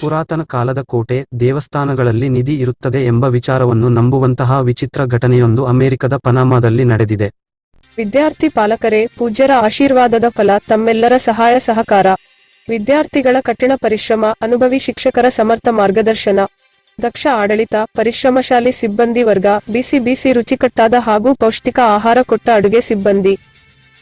ಪುರಾತನ ಕಾಲದ ಕೋಟೆ, ದೇವಸ್ಥಾನಗಳಲ್ಲಿ ನಿಧಿ ಇರುತ್ತದೆ ಎಂಬ ವಿಚಾರವನ್ನು ನಂಬುವಂತಹ ವಿಚಿತ್ರ ಘಟನೆಯೊಂದು ಅಮೆರಿಕದ ಪನಾಮಾದಲ್ಲಿ ನಡೆದಿದೆ. ವಿದ್ಯಾರ್ಥಿ ಪಾಲಕರೇ, ಪೂಜ್ಯರ ಆಶೀರ್ವಾದದ ಫಲ ತಮ್ಮೆಲ್ಲರ ಸಹಾಯ ಸಹಕಾರ. ವಿದ್ಯಾರ್ಥಿಗಳ ಕಠಿಣ ಪರಿಶ್ರಮ, ಅನುಭವಿ ಶಿಕ್ಷಕರ ಸಮರ್ಥ ಮಾರ್ಗದರ್ಶನ. ದಕ್ಷ ಆಡಳಿತ, ಪರಿಶ್ರಮಶಾಲಿ ಸಿಬ್ಬಂದಿ ವರ್ಗ, ಬಿಸಿ ಬಿಸಿ ರುಚಿಕಟ್ಟಾದ ಹಾಗೂ ಪೌಷ್ಟಿಕ ಆಹಾರ ಕೊಟ್ಟ ಅಡುಗೆ ಸಿಬ್ಬಂದಿ.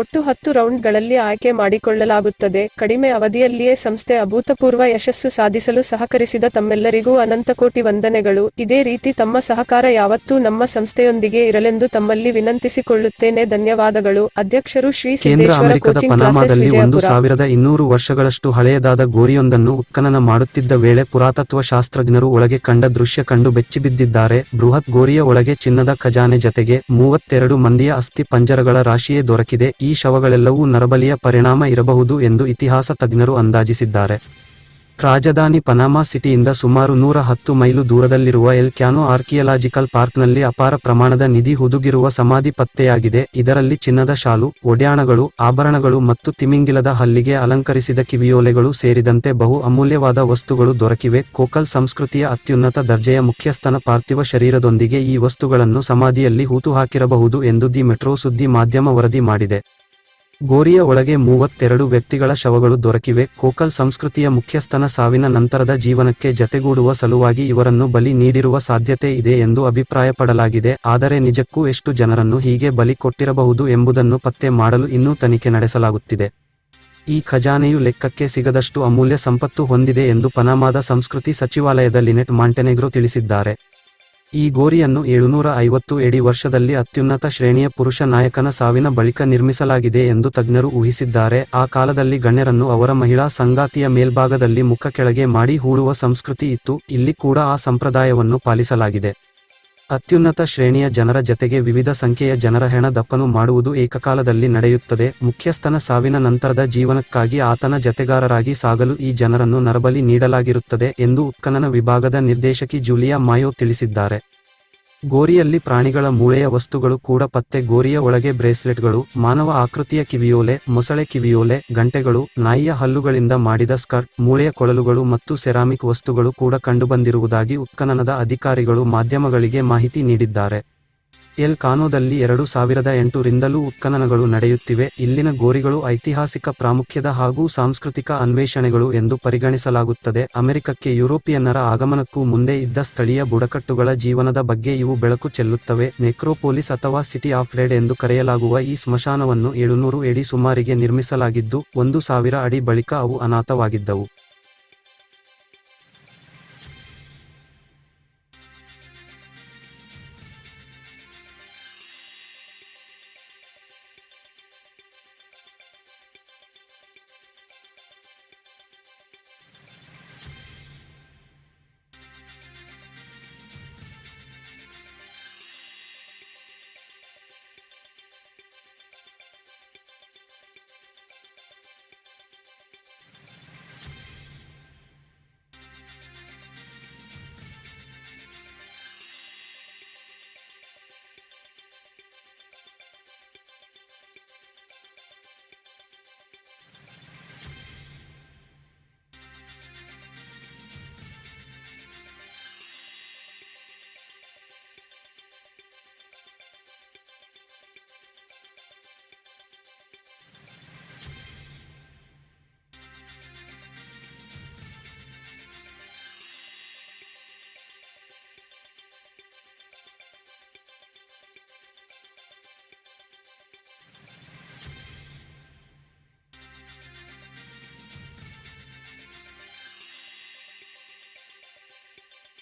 ಒಟ್ಟು ಹತ್ತು ರೌಂಡ್ಗಳಲ್ಲಿ ಆಯ್ಕೆ ಮಾಡಿಕೊಳ್ಳಲಾಗುತ್ತದೆ. ಕಡಿಮೆ ಅವಧಿಯಲ್ಲಿಯೇ ಸಂಸ್ಥೆ ಅಭೂತಪೂರ್ವ ಯಶಸ್ಸು ಸಾಧಿಸಲು ಸಹಕರಿಸಿದ ತಮ್ಮೆಲ್ಲರಿಗೂ ಅನಂತಕೋಟಿ ವಂದನೆಗಳು. ಇದೇ ರೀತಿ ತಮ್ಮ ಸಹಕಾರ ಯಾವತ್ತೂ ನಮ್ಮ ಸಂಸ್ಥೆಯೊಂದಿಗೆ ಇರಲೆಂದು ತಮ್ಮಲ್ಲಿ ವಿನಂತಿಸಿಕೊಳ್ಳುತ್ತೇನೆ. ಧನ್ಯವಾದಗಳು. ಅಧ್ಯಕ್ಷರು ಶ್ರೀ ಕೇಂದ್ರ ಅಮೆರಿಕದ ಪನಾಮಾದಲ್ಲಿ ಒಂದು ಸಾವಿರದ ಇನ್ನೂರು ವರ್ಷಗಳಷ್ಟು ಹಳೆಯದಾದ ಗೋರಿಯೊಂದನ್ನು ಉತ್ಖನನ ಮಾಡುತ್ತಿದ್ದ ವೇಳೆ ಪುರಾತತ್ವ ಶಾಸ್ತ್ರಜ್ಞರು ಒಳಗೆ ಕಂಡ ದೃಶ್ಯ ಕಂಡು ಬೆಚ್ಚಿಬಿದ್ದಿದ್ದಾರೆ. ಬೃಹತ್ ಗೋರಿಯ ಒಳಗೆ ಚಿನ್ನದ ಖಜಾನೆ ಜತೆಗೆ ಮೂವತ್ತೆರಡು ಮಂದಿಯ ಅಸ್ಥಿ ಪಂಜರಗಳ ರಾಶಿಯೇ ದೊರಕಿದೆ. ಈ ಶವಗಳೆಲ್ಲವೂ ನರಬಲಿಯ ಪರಿಣಾಮ ಇರಬಹುದು ಎಂದು ಇತಿಹಾಸ ತಜ್ಞರು ಅಂದಾಜಿಸಿದ್ದಾರೆ. ರಾಜಧಾನಿ ಪನಾಮಾ ಸಿಟಿಯಿಂದ ಸುಮಾರು ನೂರ ಹತ್ತು ಮೈಲು ದೂರದಲ್ಲಿರುವ ಎಲ್ ಕ್ಯಾನೋ ಆರ್ಕಿಯಲಾಜಿಕಲ್ ಪಾರ್ಕ್ನಲ್ಲಿ ಅಪಾರ ಪ್ರಮಾಣದ ನಿಧಿ ಹುದುಗಿರುವ ಸಮಾಧಿ ಪತ್ತೆಯಾಗಿದೆ. ಇದರಲ್ಲಿ ಚಿನ್ನದ ಶಾಲು, ಒಡ್ಯಾಣಗಳು, ಆಭರಣಗಳು ಮತ್ತು ತಿಮಿಂಗಿಲದ ಹಲ್ಲಿಗೆ ಅಲಂಕರಿಸಿದ ಕಿವಿಯೋಲೆಗಳು ಸೇರಿದಂತೆ ಬಹು ಅಮೂಲ್ಯವಾದ ವಸ್ತುಗಳು ದೊರಕಿವೆ. ಕೋಕಲ್ ಸಂಸ್ಕೃತಿಯ ಅತ್ಯುನ್ನತ ದರ್ಜೆಯ ಮುಖ್ಯಸ್ಥನ ಪಾರ್ಥಿವ ಶರೀರದೊಂದಿಗೆ ಈ ವಸ್ತುಗಳನ್ನು ಸಮಾಧಿಯಲ್ಲಿ ಹೂತುಹಾಕಿರಬಹುದು ಎಂದು ದಿ ಮೆಟ್ರೋ ಸುದ್ದಿ ಮಾಧ್ಯಮ ವರದಿ ಮಾಡಿದೆ. ಗೋರಿಯ ಒಳಗೆ ಮೂವತ್ತೆರಡು ವ್ಯಕ್ತಿಗಳ ಶವಗಳು ದೊರಕಿವೆ. ಕೋಕಲ್ ಸಂಸ್ಕೃತಿಯ ಮುಖ್ಯಸ್ಥನ ಸಾವಿನ ನಂತರದ ಜೀವನಕ್ಕೆ ಜತೆಗೂಡುವ ಸಲುವಾಗಿ ಇವರನ್ನು ಬಲಿ ನೀಡಿರುವ ಸಾಧ್ಯತೆ ಇದೆ ಎಂದು ಅಭಿಪ್ರಾಯಪಡಲಾಗಿದೆ. ಆದರೆ ನಿಜಕ್ಕೂ ಎಷ್ಟು ಜನರನ್ನು ಹೀಗೆ ಬಲಿ ಕೊಟ್ಟಿರಬಹುದು ಎಂಬುದನ್ನು ಪತ್ತೆ ಮಾಡಲು ಇನ್ನೂ ತನಿಖೆ ನಡೆಸಲಾಗುತ್ತಿದೆ. ಈ ಖಜಾನೆಯು ಲೆಕ್ಕಕ್ಕೆ ಸಿಗದಷ್ಟು ಅಮೂಲ್ಯ ಸಂಪತ್ತು ಹೊಂದಿದೆ ಎಂದು ಪನಾಮಾದ ಸಂಸ್ಕೃತಿ ಸಚಿವಾಲಯದ ಲಿನೆಟ್ ಮಾಂಟೆನೆಗ್ರೋ ತಿಳಿಸಿದ್ದಾರೆ. ಈ ಗೋರಿಯನ್ನು ಏಳುನೂರ ಐವತ್ತು ಎಡಿ ವರ್ಷದಲ್ಲಿ ಅತ್ಯುನ್ನತ ಶ್ರೇಣಿಯ ಪುರುಷ ನಾಯಕನ ಸಾವಿನ ಬಳಿಕ ನಿರ್ಮಿಸಲಾಗಿದೆ ಎಂದು ತಜ್ಞರು ಊಹಿಸಿದ್ದಾರೆ. ಆ ಕಾಲದಲ್ಲಿ ಗಣ್ಯರನ್ನು ಅವರ ಮಹಿಳಾ ಸಂಗಾತಿಯ ಮೇಲ್ಭಾಗದಲ್ಲಿ ಮುಖ ಕೆಳಗೆ ಮಾಡಿ ಹೂಳುವ ಸಂಸ್ಕೃತಿ ಇತ್ತು. ಇಲ್ಲಿ ಕೂಡ ಆ ಸಂಪ್ರದಾಯವನ್ನು ಪಾಲಿಸಲಾಗಿದೆ. ಅತ್ಯುನ್ನತ ಶ್ರೇಣಿಯ ಜನರ ಜತೆಗೆ ವಿವಿಧ ಸಂಖ್ಯೆಯ ಜನರ ಹೆಣ ದಪ್ಪನು ಮಾಡುವುದು ಏಕಕಾಲದಲ್ಲಿ ನಡೆಯುತ್ತದೆ. ಮುಖ್ಯಸ್ಥನ ಸಾವಿನ ನಂತರದ ಜೀವನಕ್ಕಾಗಿ ಆತನ ಜತೆಗಾರರಾಗಿ ಸಾಗಲು ಈ ಜನರನ್ನು ನರಬಲಿ ನೀಡಲಾಗಿರುತ್ತದೆ ಎಂದು ಉತ್ಖನನ ವಿಭಾಗದ ನಿರ್ದೇಶಕಿ ಜೂಲಿಯಾ ಮಾಯೋ ತಿಳಿಸಿದ್ದಾರೆ. ಗೋರಿಯಲ್ಲಿ ಪ್ರಾಣಿಗಳ ಮೂಳೆಯ ವಸ್ತುಗಳು ಕೂಡ ಪತ್ತೆ, ಗೋರಿಯ ಒಳಗೆ ಬ್ರೇಸ್ಲೆಟ್ಗಳು, ಮಾನವ ಆಕೃತಿಯ ಕಿವಿಯೋಲೆ, ಮೊಸಳೆ ಕಿವಿಯೋಲೆ, ಗಂಟೆಗಳು, ನಾಯಿಯ ಹಲ್ಲುಗಳಿಂದ ಮಾಡಿದ ಸ್ಕರ್ಟ್, ಮೂಳೆಯ ಕೊಳಲುಗಳು ಮತ್ತು ಸೆರಾಮಿಕ್ ವಸ್ತುಗಳು ಕೂಡ ಕಂಡುಬಂದಿರುವುದಾಗಿ ಉತ್ಖನನದ ಅಧಿಕಾರಿಗಳು ಮಾಧ್ಯಮಗಳಿಗೆ ಮಾಹಿತಿ ನೀಡಿದ್ದಾರೆ. ಎಲ್ ಕಾನೋದಲ್ಲಿ ಎರಡು ಸಾವಿರದ ಎಂಟರಿಂದಲೂ ಉತ್ಖನನಗಳು ನಡೆಯುತ್ತಿವೆ. ಇಲ್ಲಿನ ಗೋರಿಗಳು ಐತಿಹಾಸಿಕ ಪ್ರಾಮುಖ್ಯದ ಹಾಗೂ ಸಾಂಸ್ಕೃತಿಕ ಅನ್ವೇಷಣೆಗಳು ಎಂದು ಪರಿಗಣಿಸಲಾಗುತ್ತದೆ. ಅಮೆರಿಕಕ್ಕೆ ಯುರೋಪಿಯನ್ನರ ಆಗಮನಕ್ಕೂ ಮುಂದೆ ಇದ್ದ ಸ್ಥಳೀಯ ಬುಡಕಟ್ಟುಗಳ ಜೀವನದ ಬಗ್ಗೆ ಇವು ಬೆಳಕು ಚೆಲ್ಲುತ್ತವೆ. ನೆಕ್ರೋಪೋಲಿಸ್ ಅಥವಾ ಸಿಟಿ ಆಫ್ ರೆಡ್ ಎಂದು ಕರೆಯಲಾಗುವ ಈ ಸ್ಮಶಾನವನ್ನು ಏಳುನೂರು ಎಡಿ ಸುಮಾರಿಗೆ ನಿರ್ಮಿಸಲಾಗಿದ್ದು, ಒಂದು ಸಾವಿರ ಅಡಿ ಬಳಿಕ ಅವು ಅನಾಥವಾಗಿದ್ದವು.